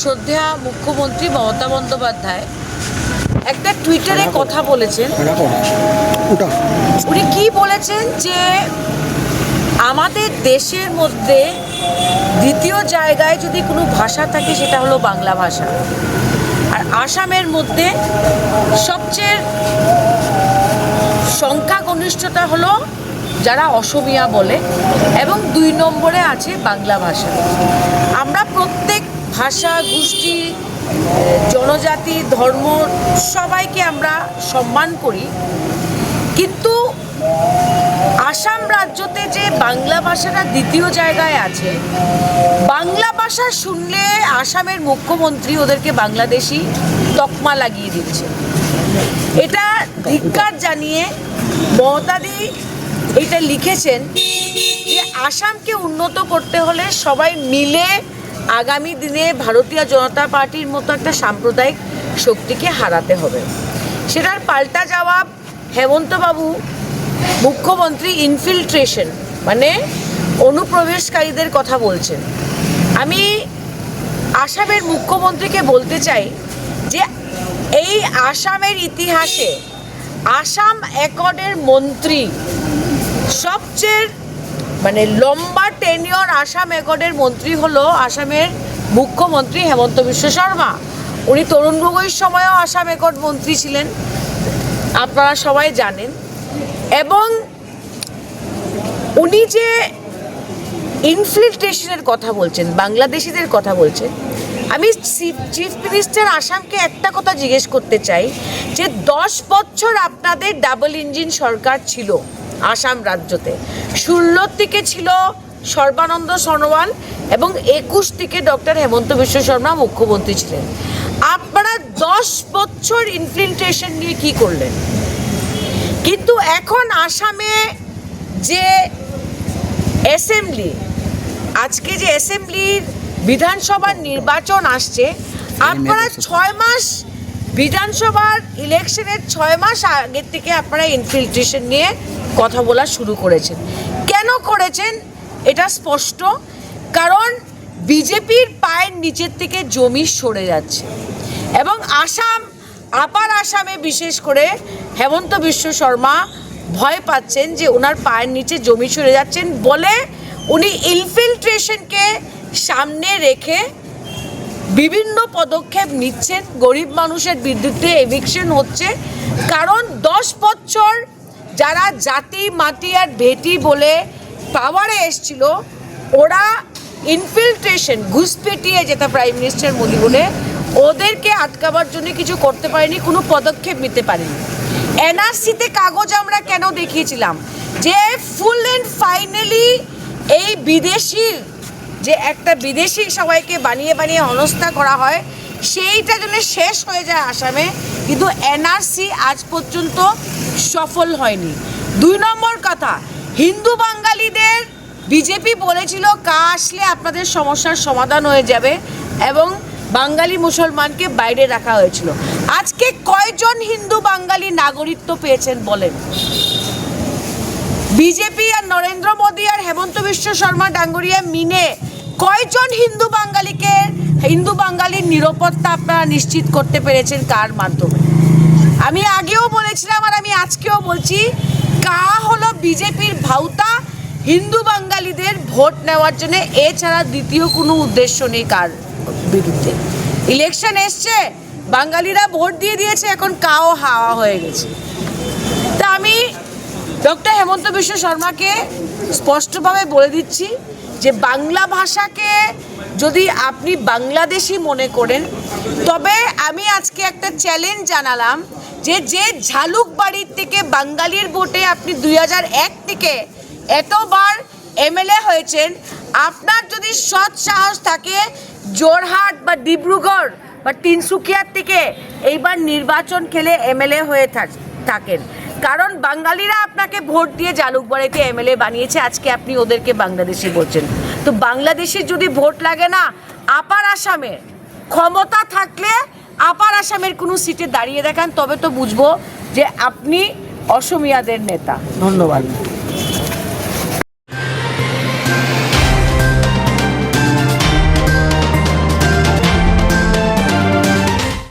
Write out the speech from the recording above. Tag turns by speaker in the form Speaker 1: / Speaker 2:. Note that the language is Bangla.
Speaker 1: শ্রদ্ধেয়া মুখ্যমন্ত্রী মমতা বন্দ্যোপাধ্যায় একটা টুইটারে কথা বলেছেন। উনি কি বলেছেন যে আমাদের দেশের মধ্যে দ্বিতীয় জায়গায় যদি কোনো ভাষা থাকে সেটা হলো বাংলা ভাষা। আর আসামের মধ্যে সবচেয়ে সংখ্যাগরিষ্ঠতা হলো যারা অসমিয়া বলে এবং দুই নম্বরে আছে বাংলা ভাষা। আমরা প্রত্যেক ভাষা, গোষ্ঠী, জনজাতি, ধর্ম, সবাইকে আমরা সম্মান করি। কিন্তু আসাম রাজ্যতে যে বাংলা ভাষাটা দ্বিতীয় জায়গায় আছে, বাংলা ভাষা শুনলে আসামের মুখ্যমন্ত্রী ওদেরকে বাংলাদেশি তকমা লাগিয়ে দিচ্ছে। এটা ধিক্কার জানিয়ে মমতাদি এটা লিখেছেন যে আসামকে উন্নত করতে হলে সবাই মিলে আগামী দিনে ভারতীয় জনতা পার্টির মতো একটা সাম্প্রদায়িক শক্তিকে হারাতে হবে। সেটার পাল্টা জবাব হেমন্তবাবু, মুখ্যমন্ত্রী ইনফিল্ট্রেশন মানে অনুপ্রবেশকারীদের কথা বলছেন। আমি আসামের মুখ্যমন্ত্রীকে বলতে চাই যে, এই আসামের ইতিহাসে আসাম অ্যাকর্ডের মন্ত্রী সবচেয়ে মানে লম্বা টেনিয়র আসাম অ্যাকর্ডের মন্ত্রী হলো আসামের মুখ্যমন্ত্রী হেমন্ত বিশ্ব শর্মা। উনি তরুণ গগৈর সময়ও আসাম অ্যাকর্ড মন্ত্রী ছিলেন, আপনারা সবাই জানেন। এবং উনি যে ইনফিল্ট্রেশনের কথা বলছেন, বাংলাদেশিদের কথা বলছেন, আমি চিফ মিনিস্টার আসামকে একটা কথা জিজ্ঞেস করতে চাই যে দশ বছর আপনাদের ডাবল ইঞ্জিন সরকার ছিল। আসাম রাজ্যতে। ষোলোর থেকে ছিল সর্বানন্দ সনোয়াল এবং একুশ থেকে ডক্টর হেমন্ত বিশ্ব শর্মা মুখ্যমন্ত্রী ছিলেন। আপনারা দশ বছর ইনফিল্ট্রেশন নিয়ে কি করলেন? কিন্তু এখন আসামে যে অ্যাসেম্বলি আজকে যে অ্যাসেম্বলির বিধানসভার নির্বাচন আসছে আপনারা ছয় মাস বিধানসভার ইলেকশনের ছয় মাস আগের থেকে আপনারা ইনফিল্ট্রেশন নিয়ে কথা বলা শুরু করেছেন। কেন করেছেন? এটা স্পষ্ট। কারণ বিজেপির পায়ের নিচের থেকে জমি সরে যাচ্ছে। এবং আসাম, আপার আসামে বিশেষ করে হেমন্ত বিশ্ব শর্মা ভয় পাচ্ছেন যে ওনার পায়ের নিচে জমি সরে যাচ্ছেন বলে উনি ইনফিল্ট্রেশনকে সামনে রেখে বিভিন্ন পদক্ষেপ নিচ্ছেন গরিব মানুষের বিদ্যুতে এভিকশন হচ্ছে। কারণ দশ বছর যারা জাতি, মাটি আর ভেটি বলে পাওয়ারে এসছিল, ওরা ইনফিল্ট্রেশন ঘুষপেটিয়ে যেটা প্রাইম মিনিস্টার মোদি বলে, ওদেরকে আটকাবার জন্য কিছু করতে পারেনি, কোনো পদক্ষেপ নিতে পারেনি। এনআরসিতে কাগজ আমরা কেন দেখিয়েছিলাম? যে ফুল অ্যান্ড ফাইনালি এই বিদেশির যে একটা বিদেশি সবাইকে বানিয়ে বানিয়ে অনস্থা করা হয়, সেইটা যেন শেষ হয়ে যায় আসামে, কিন্তু এনআরসি আজ পর্যন্ত সফল হয়নি। দুই নম্বর কথা, হিন্দু বাঙালিদের বিজেপি বলেছিল, কা আসলে আপনাদের সমস্যার সমাধান হয়ে যাবে এবং বাঙালি মুসলমানকে বাইরে রাখা হয়েছিল। আজকে কয়জন হিন্দু বাঙালি নাগরিকত্ব পেয়েছেন বলেন? বিজেপি আর নরেন্দ্র মোদী আর হেমন্ত বিশ্ব শর্মা, ডাঙ্গরিয়া, মিনে কয়জন হিন্দু বাঙালিকে, হিন্দু বাঙালির নিরাপত্তা আপনারা নিশ্চিত করতে পেরেছেন কার মাধ্যমে? আমি আগেও বলেছিলাম আর আমি আজকেও বলছি, কা হলো বিজেপির ভাউতা? হিন্দু বাঙালিদের ভোট নেওয়ার জন্য এছাড়া দ্বিতীয় কোনো উদ্দেশ্য নেই কার বিরুদ্ধে। ইলেকশন এসছে, বাঙালিরা ভোট দিয়ে দিয়েছে, এখন কাও হাওয়া হয়ে গেছে। তা আমি ডক্টর হেমন্ত বিশ্ব শর্মাকে স্পষ্টভাবে বলে দিচ্ছি যে বাংলা ভাষাকে যদি আপনি বাংলাদেশি মনে করেন, তবে আমি আজকে একটা চ্যালেঞ্জ জানালাম যে যে ঝালুক বাড়ির থেকে বাঙালির ভোটে আপনি দুই এক থেকে এতবার এমএলএ হয়েছেন, আপনার যদি সৎ সাহস থাকে জোরহাট বা ডিব্রুগড় বা তিনসুকিয়ার থেকে এইবার নির্বাচন খেলে এমএলএ হয়ে থাকেন। কারণ বাঙালিরা আপনাকে ভোট দিয়ে জালুকবাড়িতে এমএলএ বানিয়েছে, আজকে আপনি ওদেরকে বাংলাদেশি বলছেন। তো বাংলাদেশের যদি ভোট লাগে না, আপার আসামের ক্ষমতা থাকলে আপার আসামের কোনো সিটে দাঁড়িয়ে দেখান, তবে তো বুঝব যে আপনি অসমিয়াদের নেতা। ধন্যবাদ।